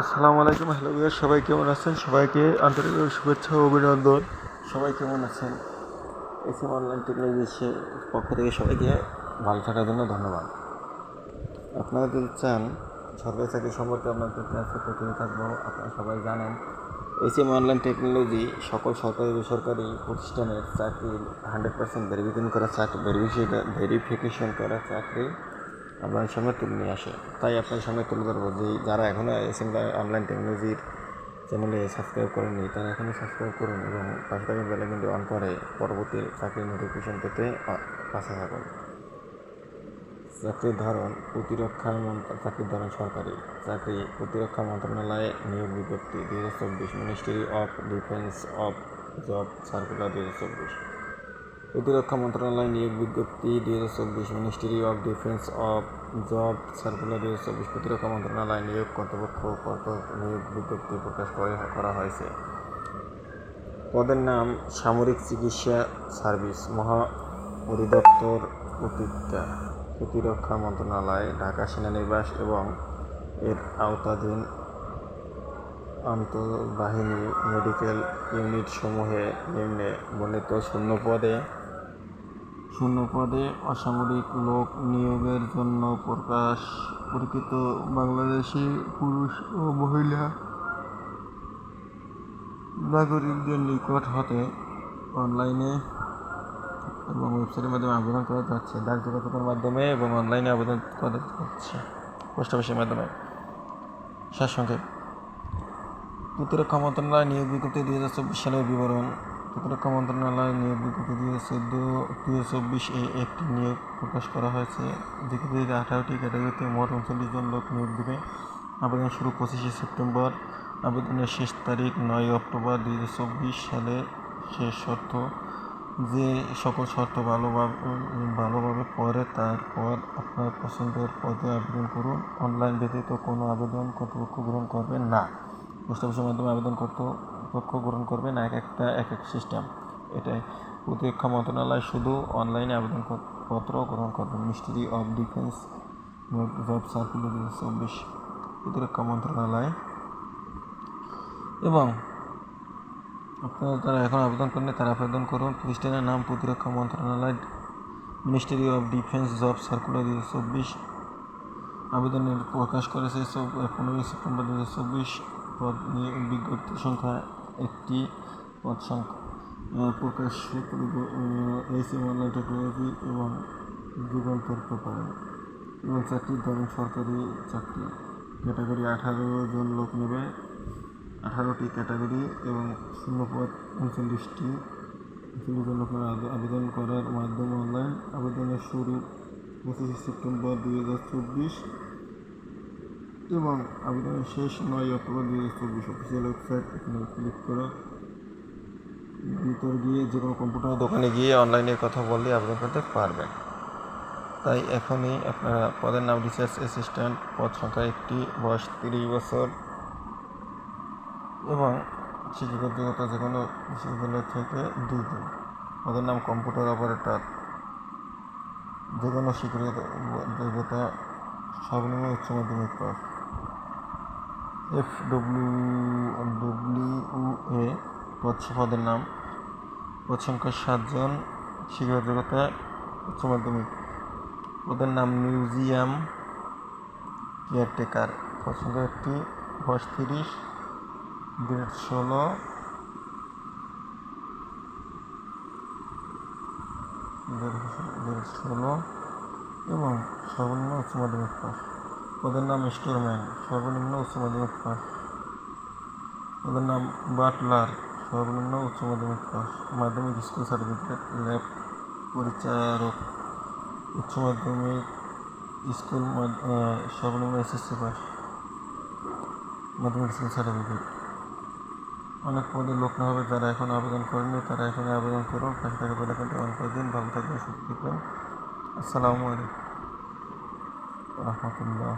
আসসালামু আলাইকুম, হ্যালো ভাইয়া সবাই কেমন আছেন? সবাইকে আন্তরিক শুভেচ্ছা ও অভিনন্দন। সবাই কেমন আছেন? এসএম অনলাইন টেকনোলজির পক্ষ থেকে সবাইকে ভালো থাকার জন্য ধন্যবাদ। আপনারা যদি চান, সরকারি চাকরি সম্পর্কে আপনাদের কাছে প্রতিনিধি থাকব, আপনারা সবাই জানেন, এসএম অনলাইন টেকনোলজি সকল সরকারি, বেসরকারি প্রতিষ্ঠানের চাকরি হান্ড্রেড পার্সেন্ট ভেরিফিকেশন করা চাকরি ভেরিফিকেশন করা চাকরি আপনার সামনে তুলে নিয়ে আসে। তাই আপনার সামনে তুলে ধরবো যে যারা এখনও এসএম অনলাইন টেকনোলজির চ্যানেলে সাবস্ক্রাইব করেনি তারা এখনই সাবস্ক্রাইব করুন এবং পাশে থাকা বেলাইকনটি অন করে পরবর্তী চাকরির নোটিফিকেশন পেতে পাশে থাকুন। চাকরির ধরন, প্রতিরক্ষা চাকরির ধরন সরকারি। চাকরি প্রতিরক্ষা মন্ত্রণালয়ে নিয়োগ বিজ্ঞপ্তি দুই হাজার চব্বিশ ministry of defence of job circular দুই হাজার চব্বিশ। প্রতিরক্ষা মন্ত্রণালয় নিয়োগ বিজ্ঞপ্তি দুই হাজার চব্বিশ ministry of defence of job circular দুই হাজার চব্বিশ প্রতিরক্ষা মন্ত্রণালয় নিয়োগ কর্তৃপক্ষ নিয়োগ বিজ্ঞপ্তি প্রকাশ করে হয়েছে। পদের নাম সামরিক চিকিৎসা সার্ভিস, মহা অধিদপ্তর প্রতিজ্ঞা প্রতিরক্ষা মন্ত্রণালয়, ঢাকা সেনানিবাস এবং এর আওতাধীন আন্তঃবাহিনী মেডিকেল ইউনিট সমূহে নিম্নে বর্ণিত শূন্য পদে শূন্য পদে অসামরিক লোক নিয়োগের জন্য প্রকাশ প্রকৃত বাংলাদেশি পুরুষ ও মহিলা নাগরিকদের নিকট হতে অনলাইনে এবং ওয়েবসাইটের মাধ্যমে আবেদন করা যাচ্ছে। ডাক যোগাযোগের মাধ্যমে এবং অনলাইনে আবেদন করা যাচ্ছে। পোস্ট অফিসের মাধ্যমে। সারসংক্ষেপ। প্রতিরক্ষা মন্ত্রণালয় নিয়োগ বিজ্ঞপ্তি দুই হাজার চব্বিশ সালের বিবরণ। প্রতিরক্ষা মন্ত্রণালয় নিয়োগ বিজ্ঞপ্তি দুই হাজার চোদ্দ দুই হাজার চব্বিশ এ একটি নিয়োগ প্রকাশ করা হয়েছে। বিজ্ঞপ্তিতে আঠারোটি ক্যাটাগরিতে মোট উনচল্লিশ জন লোক নিয়োগ দেবে। আবেদন শুরু পঁচিশে সেপ্টেম্বর। আবেদনের শেষ তারিখ নয় অক্টোবর দুই হাজার চব্বিশ সালে। শেষ শর্ত, যে সকল শর্ত ভালোভাবে ভালোভাবে পরে তারপর আপনার পছন্দের পদে আবেদন করুন। অনলাইন ব্যতীত কোনো আবেদন কর্তৃপক্ষ গ্রহণ করবে না। পোস্ট অফিসের মাধ্যমে আবেদন করতে, পক্ষ গ্রহণ করবে না, এক একটা, এক এক সিস্টেম এটাই। প্রতিরক্ষা মন্ত্রণালয় শুধু অনলাইনে আবেদন পত্র গ্রহণ করবে। Ministry of defence job circular দু হাজার চব্বিশ। প্রতিরক্ষা মন্ত্রণালয়। এবং আপনারা যারা এখন আবেদন করেন তারা আবেদন করুন। প্রতিষ্ঠানের নাম প্রতিরক্ষা মন্ত্রণালয়। Ministry of defence job circular দু হাজার চব্বিশ। আবেদনের প্রকাশ করেছে পনেরোই সেপ্টেম্বর দু হাজার চব্বিশ। পদ নিয়ে বিজ্ঞপ্তি সংখ্যা একটি পদ সংখ্যা প্রকাশ এস এম অনলাইন টেকনোলজি এবং যুগান্তর পেপারে এবং চাকরির ধরন সরকারি চাকরি। ক্যাটাগরি আঠারো জন লোক নেবে, আঠারোটি ক্যাটাগরি এবং শূন্য পদ উনচল্লিশটি। উনচল্লিশ জন আবে- আবেদন করার মাধ্যমে অনলাইন আবেদনের শুরু পঁচিশে সেপ্টেম্বর দুই হাজার চব্বিশ এবং আবেদনের শেষ নয় অক্টোবর দুই হাজার চব্বিশ অফিসিয়াল ওয়েবসাইট এখানে ক্লিক করো ভিতর গিয়ে যে কোনো কম্পিউটার দোকানে গিয়ে অনলাইনে কথা বললে আবেদন করতে পারবেন। তাই এখনই আপনারা পদের নাম রিসার্চ অ্যাসিস্ট্যান্ট, পদ সংখ্যা একটি, বয়স তিরিশ বছর এবং শিক্ষাগত যোগ্যতা যে কোনো বিশ্ববিদ্যালয় থেকে দুইজন। পদের নাম কম্পিউটার অপারেটর। যে কোনো শিক্ষাগত যোগ্যতা সর্বনিম্ন উচ্চ মাধ্যমিক pass. F W W A পদ পদের নাম। পদ সংখ্যা সাতজন শিক্ষাগত যোগ্যতা উচ্চ মাধ্যমিক পদের নাম মিউজিয়াম কেয়ারটেকার। পদ সংখ্যা একটি, বয়স তিরিশ গ্রেড ষোলো। ষোলো এবং সর্বনিম্ন উচ্চ মাধ্যমিক পাস পদের নাম স্টোরম্যান সর্বনিম্ন উচ্চ মাধ্যমিক পাস। ওদের নাম বাটলার, সর্বনিম্ন উচ্চ মাধ্যমিক পাস। মাধ্যমিক স্কুল সার্টিফিকেট, ল্যাব পরিচারক উচ্চ মাধ্যমিক স্কুল সর্বনিম্ন এসএসসি পাস। মাধ্যমিক স্কুল সার্টিফিকেট। অনেক পদে লোক না হবে যারা এখন আবেদন করেনি তারা এখন আবেদন করুন। পাশে থাকা বেলাকানটি অন করে দিন। ভালো থাকবেন, সুস্থ থাকবেন। আসসালামু আলাইকুম। রহমতুল্লাহ।